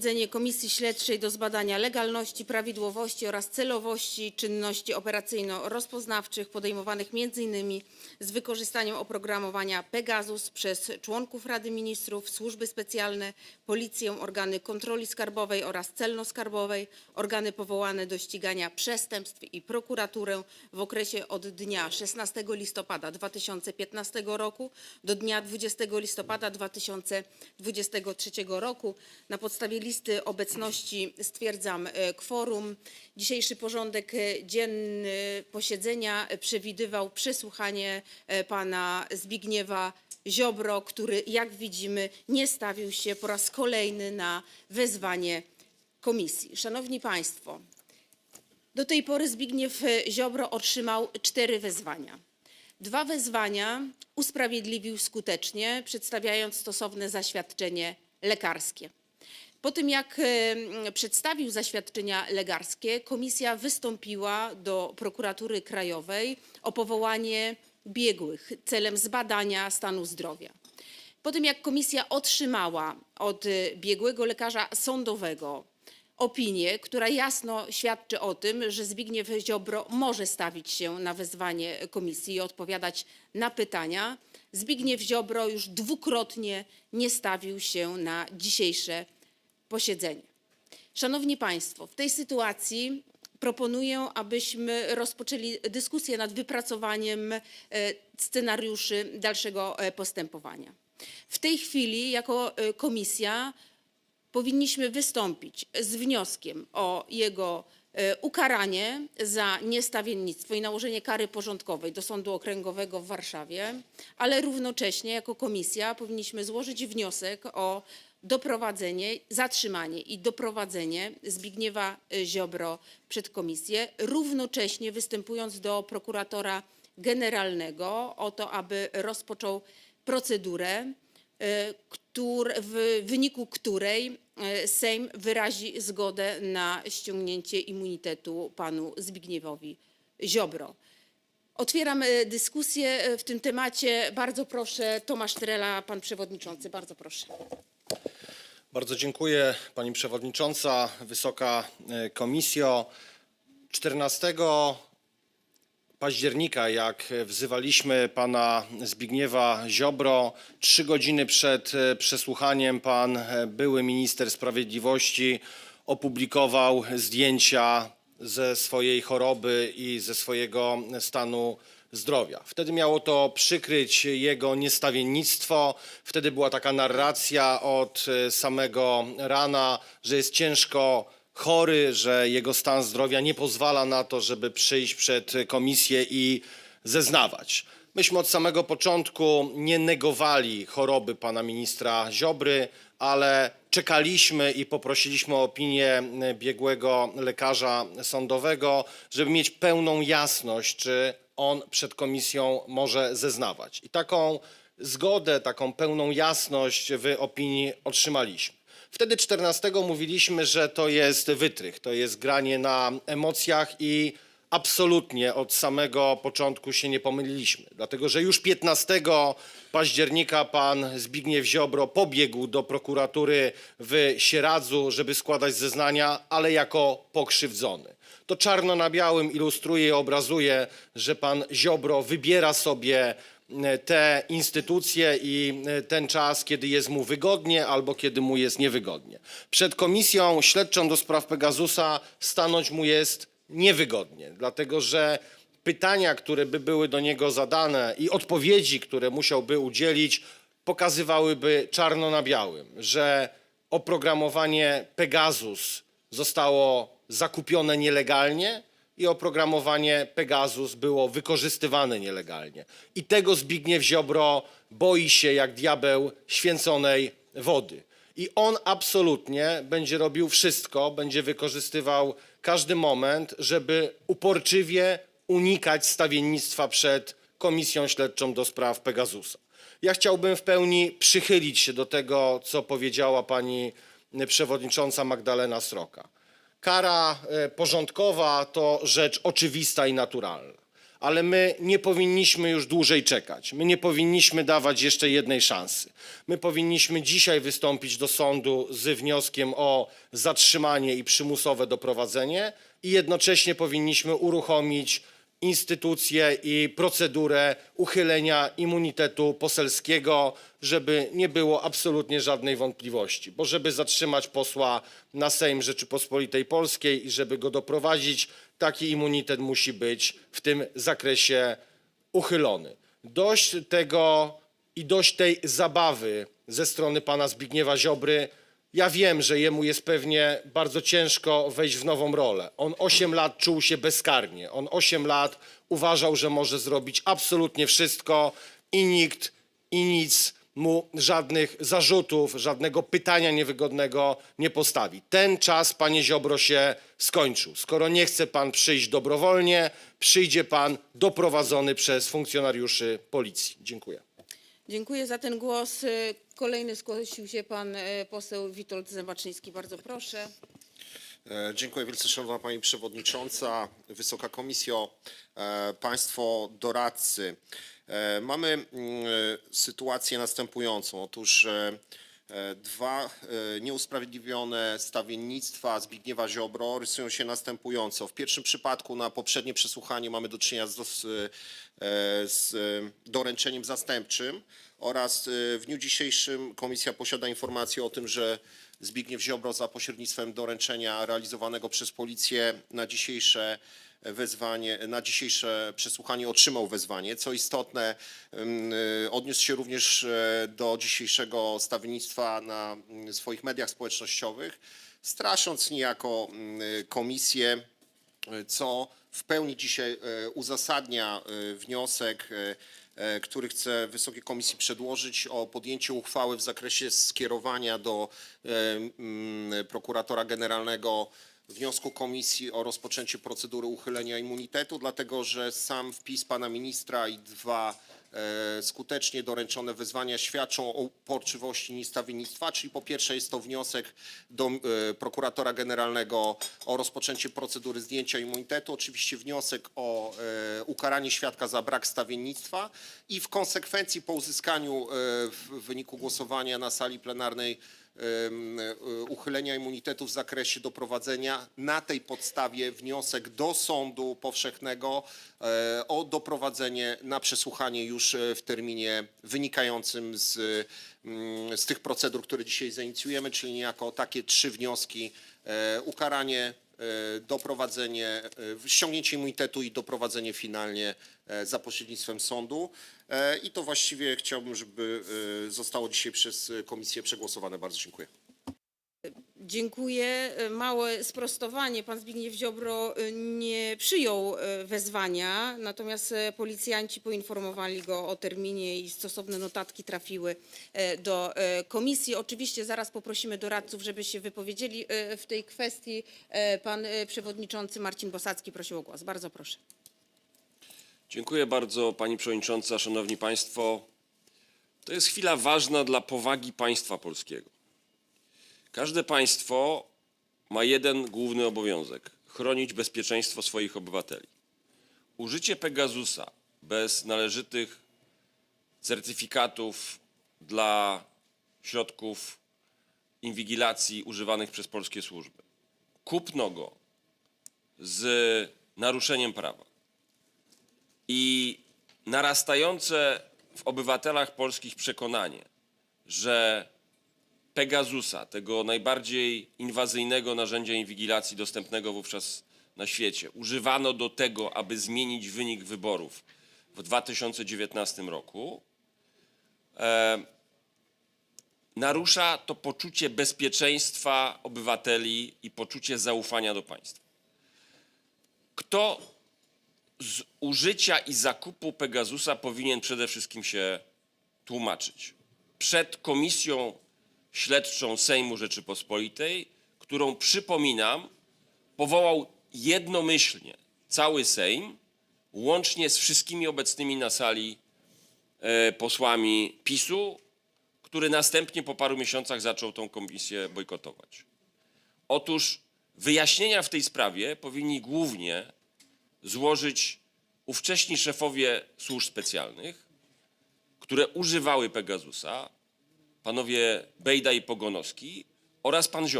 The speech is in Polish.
Posiedzenie Komisji Śledczej do zbadania legalności, prawidłowości oraz celowości czynności operacyjno-rozpoznawczych podejmowanych m.in. z wykorzystaniem oprogramowania Pegasus przez członków Rady Ministrów, służby specjalne, policję, organy kontroli skarbowej oraz celno-skarbowej, organy powołane do ścigania przestępstw i prokuraturę w okresie od dnia 16 listopada 2015 roku do dnia 20 listopada 2023 roku. Na podstawie listy obecności stwierdzam e, kworum. Dzisiejszy porządek e, dzienny posiedzenia przewidywał przesłuchanie e, pana Zbigniewa Ziobro, który jak widzimy nie stawił się po raz kolejny na wezwanie komisji. Szanowni Państwo, do tej pory Zbigniew Ziobro otrzymał cztery wezwania. Dwa wezwania usprawiedliwił skutecznie, przedstawiając stosowne zaświadczenie lekarskie. Po tym, jak przedstawił zaświadczenia legarskie, komisja wystąpiła do prokuratury krajowej o powołanie biegłych celem zbadania stanu zdrowia. Po tym, jak komisja otrzymała od e, biegłego lekarza sądowego opinię, która jasno świadczy o tym, że Zbigniew Ziobro może stawić się na wezwanie komisji i odpowiadać na pytania, Zbigniew Ziobro już dwukrotnie nie stawił się na dzisiejsze posiedzenie. Szanowni Państwo, w tej sytuacji proponuję, abyśmy rozpoczęli dyskusję nad wypracowaniem e, scenariuszy dalszego e, postępowania. W tej chwili jako e, komisja powinniśmy wystąpić z wnioskiem o jego ukaranie za niestawiennictwo i nałożenie kary porządkowej do Sądu Okręgowego w Warszawie, ale równocześnie jako komisja powinniśmy złożyć wniosek o doprowadzenie, zatrzymanie i doprowadzenie Zbigniewa e, Ziobro przed komisję, równocześnie występując do prokuratora generalnego o to, aby rozpoczął procedurę, któr, w wyniku której e, Sejm wyrazi zgodę na ściągnięcie immunitetu panu Zbigniewowi Ziobro. Otwieram dyskusję w tym temacie. Bardzo proszę, Tomasz Trela, pan przewodniczący, bardzo proszę. Bardzo dziękuję Pani Przewodnicząca, Wysoka e, Komisjo. 14 października, jak wzywaliśmy pana Zbigniewa Ziobro, trzy godziny przed e, przesłuchaniem pan e, były minister sprawiedliwości opublikował zdjęcia ze swojej choroby i ze swojego stanu zdrowia. Wtedy miało to przykryć jego niestawiennictwo. Wtedy była taka narracja od e, samego rana, że jest ciężko chory, że jego stan zdrowia nie pozwala na to, żeby przyjść przed komisję i zeznawać. Myśmy od samego początku nie negowali choroby pana ministra Ziobry, ale czekaliśmy i poprosiliśmy o opinię biegłego lekarza sądowego, żeby mieć pełną jasność, czy on przed komisją może zeznawać. I taką zgodę, taką pełną jasność w opinii otrzymaliśmy. Wtedy 14 mówiliśmy, że to jest wytrych, to jest granie na emocjach i absolutnie od samego początku się nie pomyliliśmy, dlatego że już 15 października pan Zbigniew Ziobro pobiegł do prokuratury w Sieradzu, żeby składać zeznania, ale jako pokrzywdzony. To czarno na białym ilustruje i obrazuje, że pan Ziobro wybiera sobie e, te instytucje i e, ten czas, kiedy jest mu wygodnie albo kiedy mu jest niewygodnie. Przed komisją śledczą do spraw Pegasusa stanąć mu jest niewygodnie, dlatego że pytania, które by były do niego zadane i odpowiedzi, które musiałby udzielić, pokazywałyby czarno na białym, że oprogramowanie Pegasus zostało zakupione nielegalnie i oprogramowanie Pegasus było wykorzystywane nielegalnie. I tego Zbigniew Ziobro boi się jak diabeł święconej wody. I on absolutnie będzie robił wszystko, będzie wykorzystywał każdy moment, żeby uporczywie unikać stawiennictwa przed Komisją Śledczą do spraw Pegasusa. Ja chciałbym w pełni przychylić się do tego, co powiedziała pani przewodnicząca Magdalena Sroka. Kara e, porządkowa to rzecz oczywista i naturalna, ale my nie powinniśmy już dłużej czekać. My nie powinniśmy dawać jeszcze jednej szansy. My powinniśmy dzisiaj wystąpić do sądu z wnioskiem o zatrzymanie i przymusowe doprowadzenie i jednocześnie powinniśmy uruchomić instytucję i procedurę uchylenia immunitetu poselskiego, żeby nie było absolutnie żadnej wątpliwości. Bo żeby zatrzymać posła na Sejm Rzeczypospolitej Polskiej i żeby go doprowadzić, taki immunitet musi być w tym zakresie uchylony. Dość tego i dość tej zabawy ze strony pana Zbigniewa Ziobry. Ja wiem, że jemu jest pewnie bardzo ciężko wejść w nową rolę. On 8 lat czuł się bezkarnie. On 8 lat uważał, że może zrobić absolutnie wszystko i nikt i nic mu żadnych zarzutów, żadnego pytania niewygodnego nie postawi. Ten czas, panie Ziobro, się skończył. Skoro nie chce pan przyjść dobrowolnie, przyjdzie pan doprowadzony przez funkcjonariuszy policji. Dziękuję. Dziękuję za ten głos. Y, Kolejny zgłosił się pan y, poseł Witold Zębaczyński. Bardzo proszę. E, Dziękuję wielce szanowna Pani Przewodnicząca, Wysoka Komisjo, e, Państwo doradcy. E, Mamy mm, sytuację następującą. Otóż dwa e, nieusprawiedliwione stawiennictwa Zbigniewa Ziobro rysują się następująco. W pierwszym przypadku na poprzednie przesłuchanie mamy do czynienia z, e, z e, doręczeniem zastępczym oraz e, w dniu dzisiejszym Komisja posiada informację o tym, że Zbigniew Ziobro za pośrednictwem doręczenia realizowanego przez policję na dzisiejsze wezwanie, na dzisiejsze przesłuchanie otrzymał wezwanie. Co istotne, ym, y, odniósł się również e, do dzisiejszego stawiennictwa na mm, swoich mediach społecznościowych, strasząc niejako mm, komisję co w pełni dzisiaj e, uzasadnia e, wniosek, który chcę Wysokiej Komisji przedłożyć o podjęcie uchwały w zakresie skierowania do mm, prokuratora generalnego wniosku komisji o rozpoczęcie procedury uchylenia immunitetu, dlatego że sam wpis pana ministra i dwa e, skutecznie doręczone wezwania świadczą o uporczywości niestawiennictwa, czyli po pierwsze jest to wniosek do e, prokuratora generalnego o rozpoczęcie procedury zdjęcia immunitetu, oczywiście wniosek o e, ukaranie świadka za brak stawiennictwa i w konsekwencji po uzyskaniu e, w wyniku głosowania na sali plenarnej uchylenia immunitetu w zakresie doprowadzenia. Na tej podstawie wniosek do sądu powszechnego e, o doprowadzenie na przesłuchanie już e, w terminie wynikającym z, mm, z tych procedur, które dzisiaj zainicjujemy, czyli niejako takie trzy wnioski. e, Ukaranie, e, doprowadzenie, e, ściągnięcie immunitetu i doprowadzenie finalnie e, za pośrednictwem sądu. E, I to właściwie chciałbym, żeby e, zostało dzisiaj przez e, komisję przegłosowane. Bardzo dziękuję. Dziękuję. Y, Małe sprostowanie. Pan Zbigniew Ziobro y, nie przyjął y, wezwania, natomiast policjanci poinformowali go o terminie i stosowne notatki trafiły do komisji. Oczywiście zaraz poprosimy doradców, żeby się wypowiedzieli w tej kwestii. Pan przewodniczący Marcin Bosacki prosił o głos. Bardzo proszę. Dziękuję bardzo Pani Przewodnicząca, Szanowni Państwo. To jest chwila ważna dla powagi państwa polskiego. Każde państwo ma jeden główny obowiązek chronić bezpieczeństwo swoich obywateli. Użycie Pegasusa bez należytych certyfikatów dla środków inwigilacji używanych przez polskie służby, kupno go z naruszeniem prawa i narastające w obywatelach polskich przekonanie, że Pegasusa, tego najbardziej inwazyjnego narzędzia inwigilacji dostępnego wówczas na świecie, używano do tego, aby zmienić wynik wyborów w 2019 roku, e, narusza to poczucie bezpieczeństwa obywateli i poczucie zaufania do państwa. Kto z użycia i zakupu Pegasusa powinien przede wszystkim się tłumaczyć. Przed Komisją Śledczą Sejmu Rzeczypospolitej, którą przypominam, powołał jednomyślnie cały Sejm, łącznie z wszystkimi obecnymi na sali e, posłami PiSu, który następnie po paru miesiącach zaczął tą komisję bojkotować. Otóż wyjaśnienia w tej sprawie powinni głównie złożyć ówcześni szefowie służb specjalnych, które używały Pegasusa, panowie Bejda i Pogonowski oraz pan Ziobro.